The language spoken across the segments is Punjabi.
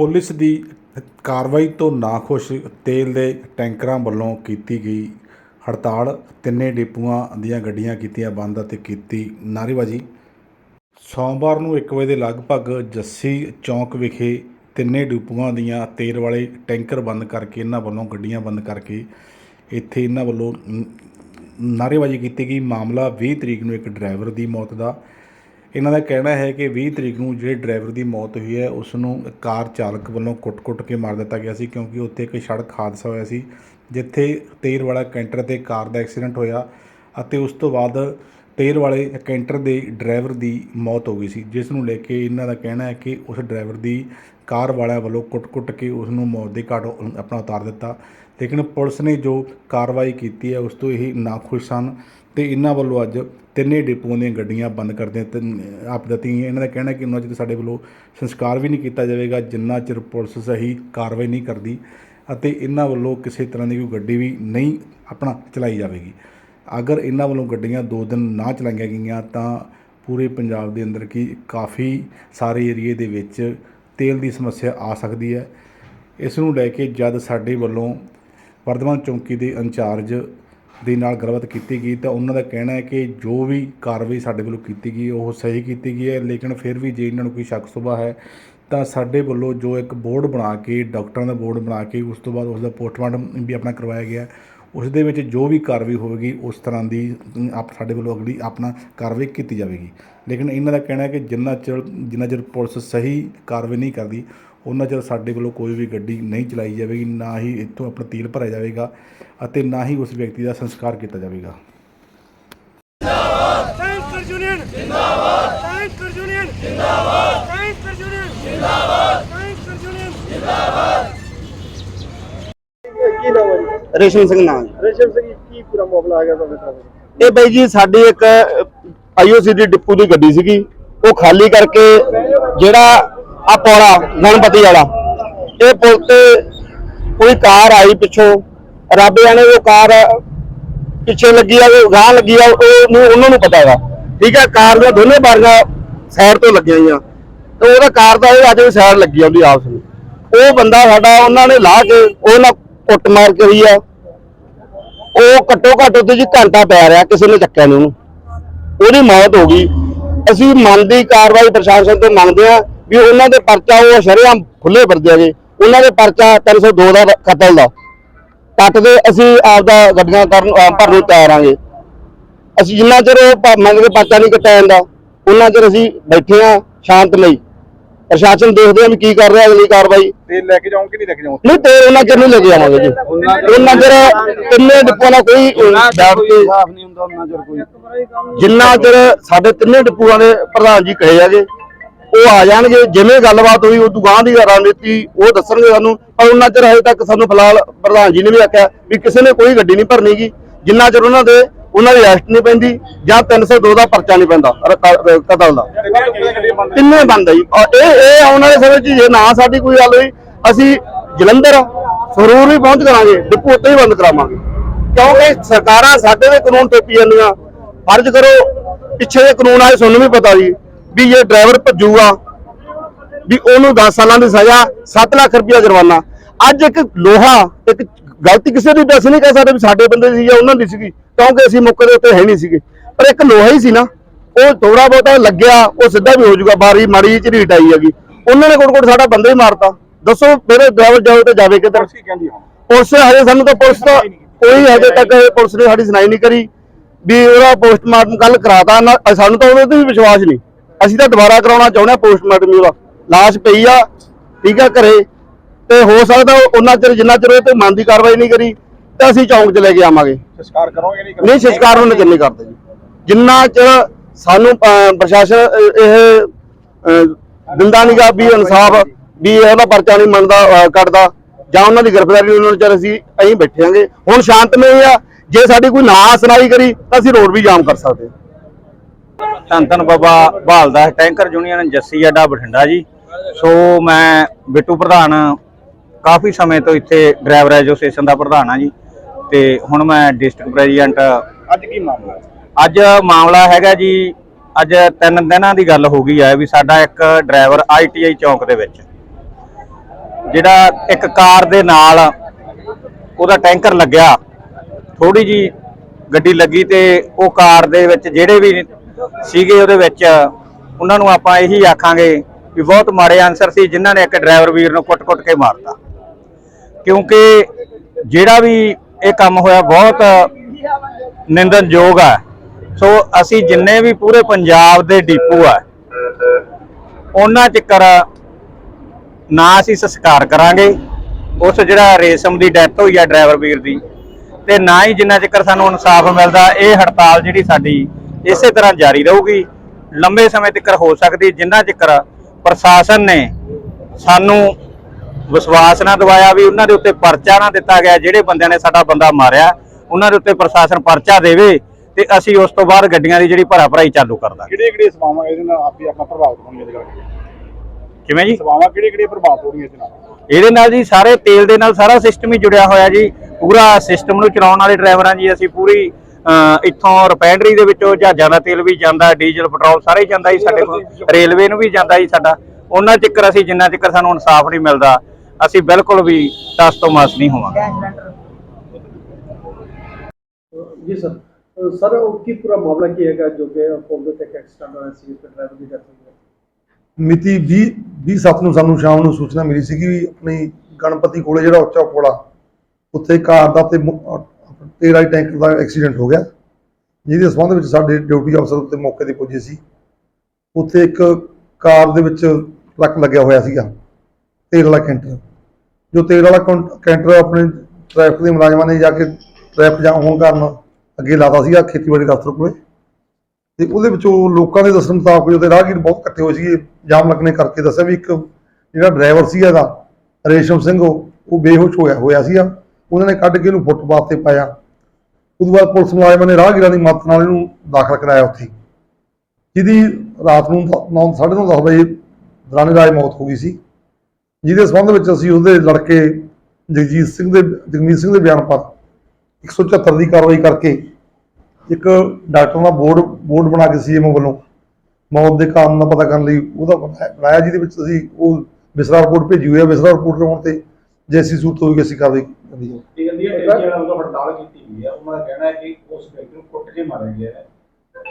ਪੁਲਿਸ ਦੀ ਕਾਰਵਾਈ ਤੋਂ ਨਾਖੁਸ਼ ਤੇਲ ਦੇ ਟੈਂਕਰਾਂ ਵੱਲੋਂ ਕੀਤੀ ਗਈ ਹੜਤਾਲ। ਤਿੰਨੇ ਡਿਪੂਆਂ ਦੀਆਂ ਗੱਡੀਆਂ ਕੀਤੀਆਂ ਬੰਦ ਅਤੇ ਕੀਤੀ ਨਾਅਰੇਬਾਜ਼ੀ। ਸੋਮਵਾਰ ਨੂੰ 1 ਵਜੇ ਦੇ ਲਗਭਗ ਜੱਸੀ ਚੌਂਕ ਵਿਖੇ ਤਿੰਨੇ ਡਿਪੂਆਂ ਦੀਆਂ ਤੇਲ ਵਾਲੇ ਟੈਂਕਰ ਬੰਦ ਕਰਕੇ, ਇਹਨਾਂ ਵੱਲੋਂ ਗੱਡੀਆਂ ਬੰਦ ਕਰਕੇ ਇੱਥੇ ਇਹਨਾਂ ਵੱਲੋਂ ਨ- ਨਾਅਰੇਬਾਜ਼ੀ ਕੀਤੀ ਗਈ। ਮਾਮਲਾ 20 ਤਰੀਕ ਨੂੰ ਇੱਕ ਡਰਾਈਵਰ ਦੀ ਮੌਤ ਦਾ ਇਹਨਾਂ ਦਾ ਕਹਿਣਾ ਹੈ ਕਿ ਵੀਹ ਤਰੀਕ ਨੂੰ ਜਿਹੜੇ ਡਰਾਈਵਰ ਦੀ ਮੌਤ ਹੋਈ ਹੈ ਉਸ ਨੂੰ ਕਾਰ ਚਾਲਕ ਵੱਲੋਂ ਕੁੱਟ-ਕੁੱਟ ਕੇ ਮਾਰ ਦਿੱਤਾ ਗਿਆ ਸੀ ਕਿਉਂਕਿ ਉੱਥੇ ਇੱਕ ਸੜਕ ਹਾਦਸਾ ਹੋਇਆ ਸੀ, ਜਿੱਥੇ ਤੇਲ ਵਾਲਾ ਕੈਂਟਰ ਤੇ ਕਾਰ ਦਾ ਐਕਸੀਡੈਂਟ ਹੋਇਆ ਅਤੇ ਉਸ ਤੋਂ ਬਾਅਦ ਤੇਰ ਵਾਲੇ ਕੈਂਟਰ ਦੇ ਡਰਾਈਵਰ ਦੀ ਮੌਤ ਹੋ ਗਈ ਸੀ, ਜਿਸ ਨੂੰ ਲੈ ਕੇ ਇਹਨਾਂ ਦਾ ਕਹਿਣਾ ਹੈ ਕਿ ਉਸ ਡਰਾਈਵਰ ਦੀ ਕਾਰ ਵਾਲਿਆਂ ਵੱਲੋਂ ਕੁੱਟ-ਕੁੱਟ ਕੇ ਉਸ ਨੂੰ ਮੌਤ ਦੇ ਘਾਟ ਆਪਣਾ ਉਤਾਰ ਦਿੱਤਾ। ਲੇਕਿਨ ਪੁਲਿਸ ਨੇ ਜੋ ਕਾਰਵਾਈ ਕੀਤੀ ਹੈ, ਉਸ ਤੋਂ ਇਹ ਨਾਖੁਸ਼ ਸਨ ਤੇ ਇਹਨਾਂ ਵੱਲੋਂ ਅੱਜ ਤਿੰਨੇ ਡਿਪੂਆਂ ਦੀਆਂ ਗੱਡੀਆਂ ਬੰਦ ਕਰ ਦਿੱਤੀਆਂ ਤੇ ਆਪ ਦਿੱਤੀ ਇਹਨਾਂ ਦਾ ਕਹਿਣਾ ਕਿ ਉਹਨਾਂ ਚਿਰ ਸਾਡੇ ਵੱਲੋਂ ਸੰਸਕਾਰ ਵੀ ਨਹੀਂ ਕੀਤਾ ਜਾਵੇਗਾ, ਜਿੰਨਾ ਚਿਰ ਪੁਲਿਸ ਸਹੀ ਕਾਰਵਾਈ ਨਹੀਂ ਕਰਦੀ ਅਤੇ ਇਹਨਾਂ ਵੱਲੋਂ ਕਿਸੇ ਤਰ੍ਹਾਂ ਦੀ ਕੋਈ ਗੱਡੀ ਵੀ ਨਹੀਂ ਆਪਣਾ ਚਲਾਈ ਜਾਵੇਗੀ। ਅਗਰ ਇਹਨਾਂ ਵੱਲੋਂ ਗੱਡੀਆਂ ਦੋ ਦਿਨ ਨਾ ਚਲਾਈਆਂ ਗਈਆਂ, ਤਾਂ ਪੂਰੇ ਪੰਜਾਬ ਦੇ ਅੰਦਰ ਕੀ ਕਾਫੀ ਸਾਰੇ ਏਰੀਏ ਦੇ ਵਿੱਚ ਤੇਲ ਦੀ ਸਮੱਸਿਆ ਆ ਸਕਦੀ ਹੈ। ਇਸ ਨੂੰ ਲੈ ਕੇ ਜਦ ਸਾਡੇ ਵੱਲੋਂ ਵਰਧਮਾਨ ਚੌਂਕੀ ਦੇ ਇੰਚਾਰਜ ਦੇ ਨਾਲ ਗੱਲਬਾਤ ਕੀਤੀ ਗਈ ਤਾਂ ਉਹਨਾਂ ਦਾ ਕਹਿਣਾ ਹੈ ਕਿ ਜੋ ਵੀ ਕਾਰਵਾਈ ਸਾਡੇ ਵੱਲੋਂ ਕੀਤੀ ਗਈ, ਉਹ ਸਹੀ ਕੀਤੀ ਗਈ ਹੈ, ਲੇਕਿਨ ਫਿਰ ਵੀ ਜੇ ਇਹਨਾਂ ਨੂੰ ਕੋਈ ਸ਼ੱਕ ਸੁਭਾ ਹੈ ਤਾਂ ਸਾਡੇ ਵੱਲੋਂ ਜੋ ਇੱਕ ਬੋਰਡ ਬਣਾ ਕੇ, ਡਾਕਟਰਾਂ ਦਾ ਬੋਰਡ ਬਣਾ ਕੇ, ਉਸ ਤੋਂ ਬਾਅਦ ਉਸ ਦਾ ਪੋਸਟਮਾਰਟਮ ਵੀ ਆਪਣਾ ਕਰਵਾਇਆ ਗਿਆ। ਉਸ ਦੇ ਵਿੱਚ ਜੋ ਵੀ ਕਾਰਵਾਈ ਹੋਵੇਗੀ, ਉਸ ਤਰ੍ਹਾਂ ਦੀ ਆਪ ਸਾਡੇ ਵੱਲੋਂ ਅਗਲੀ ਆਪਣਾ ਕਾਰਵਾਈ ਕੀਤੀ ਜਾਵੇਗੀ। ਲੇਕਿਨ ਇਹਨਾਂ ਦਾ ਕਹਿਣਾ ਹੈ ਕਿ ਜਿੰਨਾ ਚਿਰ ਜਿੰਨਾ ਚਿਰ ਪੁਲਿਸ ਸਹੀ ਕਾਰਵਾਈ ਨਹੀਂ ਕਰਦੀ, ਉਹਨਾਂ ਚਿਰ ਸਾਡੇ ਵੱਲੋਂ ਕੋਈ ਵੀ ਗੱਡੀ ਨਹੀਂ ਚਲਾਈ ਜਾਵੇਗੀ, ਨਾ ਹੀ ਇੱਥੋਂ ਆਪਣਾ ਤੇਲ ਭਰਿਆ ਜਾਵੇਗਾ ਅਤੇ ਨਾ ਹੀ ਉਸ ਵਿਅਕਤੀ ਦਾ ਸੰਸਕਾਰ ਕੀਤਾ ਜਾਵੇਗਾ। Tanker union! ਜਿੰਦਾਬਾਦ! Tanker union! ਜਿੰਦਾਬਾਦ! Tanker union! ਜਿੰਦਾਬਾਦ! ਰੇਸ਼ਮ ਸਿੰਘ ਨਾਮ ਜੀ। ਰੇਸ਼ਮ ਸਿੰਘ ਕੀ ਪੂਰਾ ਮਾਮਲਾ ਆ ਗਿਆ ਤੁਹਾਡੇ ਸਾਹਮਣੇ? ਇਹ ਬਈ ਜੀ ਸਾਡੀ ਇੱਕ ਆਈਓਸੀ ਦੀ ਡਿਪੂ ਦੀ ਗੱਡੀ ਸੀਗੀ। ਉਹ ਖਾਲੀ ਕਰਕੇ ਜਿਹੜਾ ਆ ਪੌੜਾ ਗਣਪਤੀ ਵਾਲਾ ਇਹ ਪੁਲ ਤੇ ਕੋਈ ਕਾਰ ਆਈ ਪਿੱਛੋਂ। ਰੱਬ ਜਾਣੇ ਉਹ ਕਾਰ ਪਿੱਛੇ ਲੱਗੀ ਆ ਉਹ ਗਾਂ ਲੱਗੀ ਆ ਉਹ ਨੂੰ ਉਹਨਾਂ ਨੂੰ ਪਤਾ ਹੈਗਾ। ਠੀਕ ਹੈ ਕਾਰ ਦੀਆਂ ਦੋਨੇ ਬਾਰੀਆਂ ਸਾਈਡ ਤੋਂ ਲੱਗੀਆਂ ਹੋਈਆਂ। ਤੇ ਉਹਦਾ ਕਾਰ ਦਾ ਇਹ ਅੱਜ ਵੀ ਸਾਈਡ ਲੱਗੀ ਆ ਉਹਦੀ ਆਪਸ ਵਿੱਚ। ਉਹ ਬੰਦਾ ਸਾਡਾ ਉਹਨਾਂ ਨੇ ਲਾ ਕੇ ਉਹ ਨਾਲ ਕੁੱਟ ਮਾਰ ਕੇ ਹੋਈ ਆ। ਉਹ ਘੱਟੋ ਘੱਟ ਉੱਥੇ ਜੀ ਘੰਟਾ ਪੈ ਰਿਹਾ, ਕਿਸੇ ਨੇ ਚੱਕਿਆ ਨਹੀਂ ਉਹਨੂੰ। ਉਹਦੀ ਮੌਤ ਹੋ ਗਈ। ਅਸੀਂ ਮੰਨਦੀ ਕਾਰਵਾਈ ਪ੍ਰਸ਼ਾਸਨ ਤੋਂ ਮੰਗਦੇ ਆ ਵੀ ਉਹਨਾਂ ਦੇ ਪਰਚਾ ਉਹ ਸ਼ਰੇਆਮ ਖੁੱਲੇ ਫਿਰਦੇ ਹੈਗੇ ਉਹਨਾਂ ਦੇ ਪਰਚਾ 302 ਦਾ ਕਤਲ ਦਾ। ਕੱਟਦੇ ਅਸੀਂ ਆਪਦਾ ਗੱਡੀਆਂ ਕਰਨ ਭਰਨ ਨੂੰ ਤਿਆਰ ਆਂਗੇ। ਅਸੀਂ ਜਿੰਨਾ ਚਿਰ ਉਹ ਪ- ਮੰਗ ਕੇ ਪਰਚਾ ਨਹੀਂ ਕੱਟਿਆ ਜਾਂਦਾ, ਉਹਨਾਂ ਚਿਰ ਅਸੀਂ ਬੈਠੇ ਆ ਸ਼ਾਂਤਮਈ। ਪ੍ਰਸ਼ਾਸਨ ਦੇਖਦੇ ਆ ਵੀ ਕੀ ਕਰ ਰਿਹਾ ਅਗਲੀ ਕਾਰਵਾਈ। ਤੇਲ ਲੈ ਕੇ ਜਾਉਂ ਕਿ ਨਹੀਂ ਲੈ ਕੇ ਜਾਉਂ ਨਹੀਂ ਤੇ ਉਹਨਾਂ ਚਿਰ ਨਹੀਂ ਲੈ ਕੇ ਜਾਵਾਂਗੇ ਜੀ। ਉਹਨਾਂ ਚਿਰ ਤਿੰਨੇ ਡਿਪੂਆਂ ਦਾ ਕੋਈ ਬੈਠ ਕੇ ਨਹੀਂ ਹੁੰਦਾ ਉਹਨਾਂ ਚਿਰ ਕੋਈ। ਜਿੰਨਾ ਚਿਰ ਸਾਡੇ ਤਿੰਨੇ ਡਿਪੂਆਂ ਦੇ ਪ੍ਰਧਾਨ ਜੀ ਕਹੇ ਹੈਗੇ ਉਹ ਆ ਜਾਣਗੇ ਜਿਵੇਂ ਗੱਲਬਾਤ ਹੋਈ ਉਦੋਂ ਗਾਂ ਦੀ ਰਣਨੀਤੀ ਉਹ ਦੱਸਣਗੇ ਸਾਨੂੰ ਪਰ ਉਹਨਾਂ ਚਿਰ ਹਜੇ ਤੱਕ ਸਾਨੂੰ ਫਿਲਹਾਲ ਪ੍ਰਧਾਨ ਜੀ ਨੇ ਵੀ ਆਖਿਆ ਵੀ ਕਿਸੇ ਨੇ ਕੋਈ ਗੱਡੀ ਨਹੀਂ ਭਰਨੀਗੀ ਜਿੰਨਾ ਚਿਰ ਉਹਨਾਂ ਦੇ ਉਹਨਾਂ ਦੀ ਅਰੈਸਟ ਨਹੀਂ ਪੈਂਦੀ ਜਾਂ 302 ਦਾ ਪਰਚਾ ਨਹੀਂ ਪੈਂਦਾ ਕਤਲ ਦਾ। ਤਿੰਨੇ ਬੰਦ ਆ ਜੀ। ਇਹ ਇਹ ਆਉਣ ਵਾਲੇ ਸਮੇਂ 'ਚ ਜੇ ਨਾ ਸਾਡੀ ਕੋਈ ਗੱਲ ਹੋਈ, ਅਸੀਂ ਜਲੰਧਰ ਸਰੂਰ ਵੀ ਪਹੁੰਚ ਕਰਾਂਗੇ, ਡਿਪੂ ਉੱਤੇ ਹੀ ਬੰਦ ਕਰਾਵਾਂਗੇ। ਕਿਉਂਕਿ ਸਰਕਾਰਾਂ ਸਾਡੇ ਦੇ ਕਾਨੂੰਨ ਟੋਪੀ ਜਾਂਦੀਆਂ। ਫਰਜ਼ ਕਰੋ, ਪਿੱਛੇ ਦੇ ਕਾਨੂੰਨ ਆਏ, ਤੁਹਾਨੂੰ ਵੀ ਪਤਾ ਜੀ, ਵੀ ਜੇ ਡਰਾਈਵਰ ਭੱਜੂਗਾ, ਵੀ ਉਹਨੂੰ 10 ਸਾਲਾਂ ਦੀ ਸਜ਼ਾ 7 ਲੱਖ ਰੁਪਇਆ ਜੁਰਮਾਨਾ। ਅੱਜ ਇੱਕ ਲੋਹਾ, ਇੱਕ ਗਲਤੀ ਕਿਸੇ ਦੀ ਦੱਸ ਨਹੀਂ ਕਹਿ ਸਕਦੇ ਵੀ ਸਾਡੇ ਬੰਦੇ ਦੀ ਜਾਂ ਉਹਨਾਂ ਦੀ ਸੀਗੀ ਕਿਉਂਕਿ ਅਸੀਂ ਮੌਕੇ ਦੇ ਉੱਤੇ ਹੈ ਨਹੀਂ ਸੀਗੇ। ਪਰ ਇੱਕ ਲੋਹਾ ਹੀ ਸੀ ਨਾ ਉਹ ਥੋੜਾ ਬਹੁਤਾ ਲੱਗਿਆ ਉਹ ਸਿੱਧਾ ਵੀ ਹੋ ਜਾਊਗਾ ਬਾਰੀ ਜਿਹੀ ਝਰੀਟ ਆਈ ਹੈਗੀ। ਉਹਨਾਂ ਨੇ ਕੋਟ ਕੋਟ ਸਾਡਾ ਬੰਦਾ ਹੀ ਮਾਰਤਾ। ਦੱਸੋ ਮੇਰੇ ਡਰਾਈਵਰ ਜਾਓ ਤੇ ਜਾਵੇ ਕਿੱਧਰ? ਪੁਲਿਸ ਹਜੇ ਸਾਨੂੰ ਤਾਂ ਪੁਲਿਸ ਤਾਂ ਕੋਈ ਹਜੇ ਤੱਕ ਪੁਲਿਸ ਨੇ ਸਾਡੀ ਸੁਣਾਈ ਨਹੀਂ ਕਰੀ। ਵੀ ਉਹਦਾ ਪੋਸਟਮਾਰਟਮ ਕੱਲ ਕਰਾਤਾ ਸਾਨੂੰ ਤਾਂ ਉਹਦੇ ਤੇ ਵੀ ਵਿਸ਼ਵਾਸ ਨਹੀਂ। ਅਸੀਂ ਤਾਂ ਦੁਬਾਰਾ ਕਰਾਉਣਾ ਚਾਹੁੰਦੇ ਹਾਂ ਪੋਸਟਮਾਰਟਮ ਉਹਦਾ। ਲਾਸ਼ ਪਈ ਆ ਠੀਕ ਆ ਘਰੇ। ਤੇ ਹੋ ਸਕਦਾ ਉਹ ਉਹਨਾਂ ਚਿਰ ਜਿੰਨਾ ਚਿਰ ਉਹ ਤੇ ਮਨ ਦੀ ਕਾਰਵਾਈ ਨਹੀਂ ਕਰੀ ਤਾਂ ਅਸੀਂ ਚੌਂਕ 'ਚ ਲੈ ਕੇ ਆਵਾਂਗੇ। ਸੰਸਕਾਰ ਕਰੋਗੇ ਨਹੀਂ ਨਹੀਂ ਸੰਸਕਾਰ ਉਹਨੇ ਕਿੰਨੇ ਕਰਦੇ। ਜੀ ਜਿੰਨਾ ਚਿਰ ਸਾਨੂੰ ਪ੍ਰਸ਼ਾਸਨ ਇਹ ਦਿੰਦਾ ਨਹੀਂਗਾ ਵੀ ਇਨਸਾਫ ਵੀ ਉਹਦਾ ਪਰਚਾ ਨਹੀਂ ਮੰਨਦਾ ਕੱਟਦਾ ਜਾਂ ਉਹਨਾਂ ਦੀ ਗ੍ਰਿਫਤਾਰੀ ਉਹਨਾਂ ਚਿਰ ਅਸੀਂ ਐਂ ਬੈਠਾਂਗੇ ਹੁਣ ਸ਼ਾਂਤਮਈ ਆ ਜੇ ਸਾਡੀ ਕੋਈ ਨਾ ਸੁਣਾਈ ਕਰੀ ਤਾਂ ਅਸੀਂ ਰੋਡ ਵੀ ਜਾਮ ਕਰ ਸਕਦੇ ਧੰਨ ਧੰਨ ਬਾਬਾ ਬਹਾਲਦਾ ਟੈਂਕਰ ਯੂਨੀਅਨ ਜੱਸੀ ਅੱਡਾ ਬਠਿੰਡਾ ਜੀ। ਸੋ ਮੈਂ ਬਿੱਟੂ ਪ੍ਰਧਾਨ ਕਾਫੀ ਸਮੇਂ ਤੋਂ ਇੱਥੇ ਡਰਾਈਵਰ ਐਸੋਸੀਏਸ਼ਨ ਦਾ ਪ੍ਰਧਾਨ ਆ ਜੀ। ਤੇ ਹੁਣ ਮੈਂ ਡਿਸਟ੍ਰਿਕਟ ਪ੍ਰੈਜ਼ੀਡੈਂਟ ਅੱਜ ਕੀ ਮਾਮਲਾ? ਅੱਜ ਮਾਮਲਾ ਹੈਗਾ ਜੀ ਅੱਜ ਤਿੰਨ ਦਿਨਾਂ ਦੀ ਗੱਲ ਹੋ ਗਈ ਹੈ ਵੀ ਸਾਡਾ ਇੱਕ ਡਰਾਈਵਰ ਆਈਟੀਆਈ ਚੌਂਕ ਦੇ ਵਿੱਚ। ਜਿਹੜਾ ਇੱਕ ਕਾਰ ਦੇ ਨਾਲ ਉਹਦਾ ਟੈਂਕਰ ਲੱਗਿਆ। ਥੋੜੀ ਜੀ ਗੱਡੀ ਲੱਗੀ ਤੇ ਉਹ ਕਾਰ ਦੇ ਵਿੱਚ ਜਿਹੜੇ ਵੀ ਸੀਗੇ ਉਹਦੇ ਵਿੱਚ ਉਹਨਾਂ ਨੂੰ ਆਪਾਂ ਇਹੀ ਆਖਾਂਗੇ ਵੀ ਬਹੁਤ ਮਾੜੇ ਆਨਸਰ ਸੀ ਜਿਨ੍ਹਾਂ ਨੇ ਇੱਕ ਡਰਾਈਵਰ ਵੀਰ ਨੂੰ ਕੁੱਟ-ਕੁੱਟ ਕੇ ਮਾਰਤਾ। ਕਿਉਂਕਿ ਜਿਹੜਾ ਵੀ ਇਹ ਕੰਮ ਹੋਇਆ ਬਹੁਤ ਨਿੰਦਨਯੋਗ ਹੈ ਸੋ ਅਸੀਂ ਜਿੰਨੇ ਵੀ ਪੂਰੇ ਪੰਜਾਬ ਦੇ ਡੀਪੂ ਆ, ਉਹਨਾਂ ਚੱਕਰ ਨਾ ਅਸੀਂ ਸੰਸਕਾਰ ਕਰਾਂਗੇ। ਉਸ ਜਿਹੜਾ ਰੇਸ਼ਮ ਦੀ ਡੈਥ ਹੋਈ ਆ ਡਰਾਈਵਰ ਵੀਰ ਦੀ, ਤੇ ਨਾ ਹੀ ਜਿੰਨਾ ਚੱਕਰ ਸਾਨੂੰ ਇਨਸਾਫ ਮਿਲਦਾ, ਇਹ ਹੜਤਾਲ ਜਿਹੜੀ ਸਾਡੀ ਇਸੇ ਤਰ੍ਹਾਂ ਜਾਰੀ ਰਹੂਗੀ। ਲੰਬੇ ਸਮੇਂ ਤੱਕ ਹੋ ਸਕਦੀ, ਜਿੰਨਾ ਚੱਕਰ ਪ੍ਰਸ਼ਾਸਨ ਨੇ ਸਾਨੂੰ ਵਿਸ਼ਵਾਸ ਨਾ ਦਿਵਾਇਆ ਵੀ ਉਹਨਾਂ ਦੇ ਉੱਤੇ ਪਰਚਾ ਨਾ ਦਿੱਤਾ ਗਿਆ ਜਿਹੜੇ ਬੰਦਿਆਂ ਨੇ ਸਾਡਾ ਬੰਦਾ ਮਾਰਿਆ ਉਹਨਾਂ ਦੇ ਉੱਤੇ ਪ੍ਰਸ਼ਾਸਨ ਪਰਚਾ ਦੇਵੇ ਤੇ ਅਸੀਂ ਉਸ ਤੋਂ ਬਾਅਦ ਗੱਡੀਆਂ ਦੀ ਜਿਹੜੀ ਭਰਾ ਭਰਾਈ ਚਾਲੂ ਕਰ ਦਾਂਗੇ। ਕਿਹੜੀਆਂ ਕਿਹੜੀਆਂ ਸੇਵਾਵਾਂ ਇਹਦੇ ਨਾਲ ਆਪੀ ਆਪਣਾ ਪ੍ਰਭਾਵਿਤ ਹੋਣਗੀਆਂ ਇਹਦੇ ਕਰਕੇ? ਕਿਵੇਂ ਜੀ? ਸੇਵਾਵਾਂ ਕਿਹੜੀਆਂ ਕਿਹੜੀਆਂ ਪ੍ਰਭਾਵਿਤ ਹੋਣਗੀਆਂ ਇਹਦੇ ਨਾਲ? ਇਹਦੇ ਨਾਲ ਜੀ ਸਾਰੇ ਤੇਲ ਦੇ ਨਾਲ ਸਾਰਾ ਸਿਸਟਮ ਹੀ ਜੁੜਿਆ ਹੋਇਆ ਜੀ। ਪੂਰਾ ਸਿਸਟਮ ਨੂੰ ਚਲਾਉਣ ਵਾਲੇ ਡਰਾਈਵਰਾਂ ਜੀ ਅਸੀਂ ਪੂਰੀ ਇੱਥੋਂ ਰਿਫਾਈਨਰੀ ਦੇ ਵਿੱਚੋਂ ਜਹਾਜ਼ਾਂ ਦਾ ਤੇਲ ਵੀ ਜਾਂਦਾ ਡੀਜ਼ਲ ਪੈਟਰੋਲ ਸਾਰਾ ਜਾਂਦਾ ਜੀ ਸਾਡੇ ਕੋਲ। ਰੇਲਵੇ ਨੂੰ ਵੀ ਜਾਂਦਾ ਜੀ ਸਾਡਾ। ਉਹਨਾਂ ਚਿਕਰ ਅਸੀਂ ਜਿੰਨਾ ਚਿਕਰ ਸਾਨੂੰ ਇਨਸਾਫ ਨਹੀਂ ਮਿਲਦਾ। ਅਸੀਂ ਬਿਲਕੁਲ ਵੀ ਟਸ ਤੋਂ ਮਸ ਨਹੀਂ ਹੋਵਾਂਗੇ। ਜੀ ਸਰ ਅ, ਸਰ ਉਹ ਕੀ ਪੂਰਾ ਮਾਮਲਾ ਕੀ ਹੈਗਾ ਜੋ ਕਿ ਦੇ ਤੇ ਐਕਸੀਡੈਂਟ ਹੋਇਆ ਸੀ ਤੇ ਡਰਾਈਵਰ ਦੀ ਡੈਥ ਹੋਈ ਮਿਤੀ 20 20 ਸੱਤ ਨੂੰ ਸਾਨੂੰ ਸ਼ਾਮ ਨੂੰ ਸੂਚਨਾ ਮਿਲੀ ਸੀ ਕਿ ਆਪਣੀ ਗਣਪਤੀ ਕੋਲੇ ਜਿਹੜਾ ਉੱਚਾ ਕੋਲਾ ਉੱਥੇ ਕਾਰ ਦਾ ਤੇ ਵਾਲੀ ਟੈਂਕਰ ਦਾ ਐਕਸੀਡੈਂਟ ਹੋ ਗਿਆ। ਜਿਹਦੇ ਸੰਬੰਧ ਵਿੱਚ ਸਾਡੇ ਡਿਊਟੀ ਅਫਸਰ ਉੱਤੇ ਮੌਕੇ ਤੇ ਪੁੱਜੇ ਸੀ। ਉੱਥੇ ਇੱਕ ਕਾਰ ਦੇ ਵਿੱਚ ਟਰੱਕ ਲੱਗਿਆ ਹੋਇਆ ਸੀਗਾ ਤੇਲ ਵਾਲਾ ਕੈਂਟਰ। ਜੋ ਤੇਲ ਵਾਲਾ ਕੌਂ- ਕੈਂਟਰ ਆਪਣੇ ਟ੍ਰੈਫਿਕ ਦੇ ਮੁਲਾਜ਼ਮਾਂ ਨੇ ਜਾ ਕੇ ਟ੍ਰੈਫਿਕ ਜਾਮ ਹੋਣ ਕਾਰਨ ਅੱਗੇ ਲਾਤਾ ਸੀਗਾ ਖੇਤੀਬਾੜੀ ਦਫ਼ਤਰ ਕੋਲੇ। ਤੇ ਉਹਦੇ ਵਿੱਚੋਂ ਲੋਕਾਂ ਦੇ ਦੱਸਣ ਮੁਤਾਬਕ ਉਹਦੇ ਰਾਹਗੀਰ ਬਹੁਤ ਇਕੱਠੇ ਹੋਏ ਸੀਗੇ, ਜਾਮ ਲੱਗਣੇ ਕਰਕੇ ਦੱਸਿਆ ਵੀ ਇੱਕ ਜਿਹੜਾ ਡਰਾਈਵਰ ਸੀ ਇਹਦਾ, ਰੇਸ਼ਮ ਸਿੰਘ, ਉਹ ਬੇਹੋਸ਼ ਹੋਇਆ ਹੋਇਆ ਸੀਗਾ। ਉਹਨਾਂ ਨੇ ਕੱਢ ਕੇ ਇਹਨੂੰ ਫੁੱਟਪਾਥ ਤੇ ਪਾਇਆ। ਉਦੋਂ ਬਾਅਦ ਪੁਲਿਸ ਮੁਲਾਜ਼ਮਾਂ ਨੇ ਰਾਹਗੀਰਾਂ ਦੀ ਮਦਦ ਨਾਲ ਇਹਨੂੰ ਦਾਖਲ ਕਰਾਇਆ ਉੱਥੇ। ਜਿਹਦੀ ਰਾਤ ਨੂੰ 9 9:30 ਦਸ ਵਜੇ ਦੌਰਾਨ ਰਾਜ ਮੌਤ ਹੋ ਗਈ ਸੀ। ਜਿਹਦੇ ਸੰਬੰਧ ਵਿੱਚ ਅਸੀਂ ਉਹਦੇ ਲੜਕੇ ਜਗਜੀਤ ਸਿੰਘ ਦੇ, ਜਗਮੀਤ ਸਿੰਘ ਦੇ ਬਿਆਨ ਪਰ 174 ਦੀ ਕਾਰਵਾਈ ਕਰਕੇ ਇੱਕ ਡਾਕਟਰ ਦਾ ਬੋਰਡ ਬੋਰਡ ਬਣਾ ਕੇ ਸੀਐਮਓ ਵੱਲੋਂ ਮੌਤ ਦੇ ਕਾਰਨ ਦਾ ਪਤਾ ਕਰਨ ਲਈ ਉਹਦਾ ਬਣਾਇਆ ਬਣਾਇਆ, ਜਿਹਦੇ ਵਿੱਚ ਅਸੀਂ ਉਹ ਵਿਸਰਾ ਰਿਪੋਰਟ ਭੇਜੀ ਹੋਈ ਹੈ। ਵਿਸਰਾ ਰਿਪੋਰਟ ਹੋਣ ਤੇ ਜੈਸੀ ਸੂਰਤ ਹੋਵੇਗੀ ਅਸੀਂ ਕਾਰਵਾਈ ਕਰਾਂਗੇ ਇਹ ਕਹਿੰਦੀ ਹੈ ਟੈਂਕੀ ਵਾਲਾ ਵੱਲੋਂ ਹੜਤਾਲ ਕੀਤੀ ਗਈ ਹੈ। ਉਹਨਾਂ ਦਾ ਕਹਿਣਾ ਹੈ ਕਿ ਉਸ ਵਿਅਕਤੀ ਨੂੰ ਕੁੱਟ ਕੇ ਮਾਰਿਆ ਗਿਆ ਹੈ।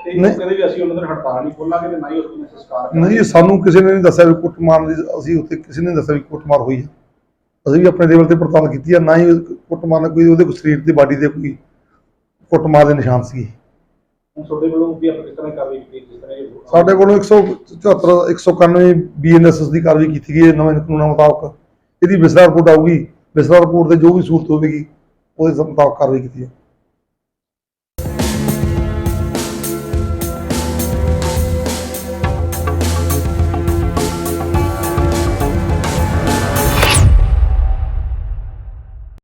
ਤੇ ਨਹੀਂ। ਕਹਿੰਦੇ ਵੀ ਅਸੀਂ ਉਹਨਾਂ ਦਾ ਹੜਤਾਲ ਨਹੀਂ ਖੋਲਾਂਗੇ ਤੇ ਨਾ ਹੀ ਉਸ ਨੂੰ ਸੰਸਕਾਰ ਨਹੀਂ ਜੀ, ਸਾਨੂੰ ਕਿਸੇ ਨੇ ਨਹੀਂ ਦੱਸਿਆ ਵੀ ਕੁੱਟਮਾਰ ਦੀ ਅਸੀਂ ਉੱਥੇ ਕਿਸੇ ਨੇ ਨਹੀਂ ਦੱਸਿਆ ਵੀ ਕੁੱਟਮਾਰ ਹੋਈ ਹੈ। ਅਸੀਂ ਵੀ ਆਪਣੇ ਲੈਵਲ ਤੇ ਪੜਤਾਲ ਕੀਤੀ ਹੈ ਨਾ ਹੀ ਕੁੱਟਮਾਰ ਨਾਲ ਕੋਈ ਉਹਦੇ ਕੋਈ ਸਰੀਰ ਤੇ ਬਾਡੀ ਦੇ ਕੋਈ ਕੁੱਟਮਾਰ ਦੇ ਨਿਸ਼ਾਨ ਸੀ ਹੁਣ ਤੁਹਾਡੇ ਵੱਲੋਂ ਵੀ ਆਪਾਂ ਕਿਸ ਤਰ੍ਹਾਂ ਕਾਰਵਾਈ ਕੀਤੀ ਜਿਸ ਤਰ੍ਹਾਂ ਇਹ ਸਾਡੇ ਕੋਲੋਂ 174 191 ਬੀਐਨਐਸਐਸ ਦੀ ਕਾਰਵਾਈ ਕੀਤੀ ਗਈ ਹੈ ਨਵੇਂ ਕਾਨੂੰਨਾਂ ਮੁਤਾਬਕ। ਇਹਦੀ ਵਿਸਰਾ ਰਿਪੋਰਟ ਆਊਗੀ ਵਿਸਰਾ ਰਿਪੋਰਟ ਤੇ ਜੋ ਵੀ ਸੂਰਤ ਹੋਵੇਗੀ ਉਹਦੇ ਮੁਤਾਬਕ ਕਾਰਵਾਈ ਕੀਤੀ ਹੈ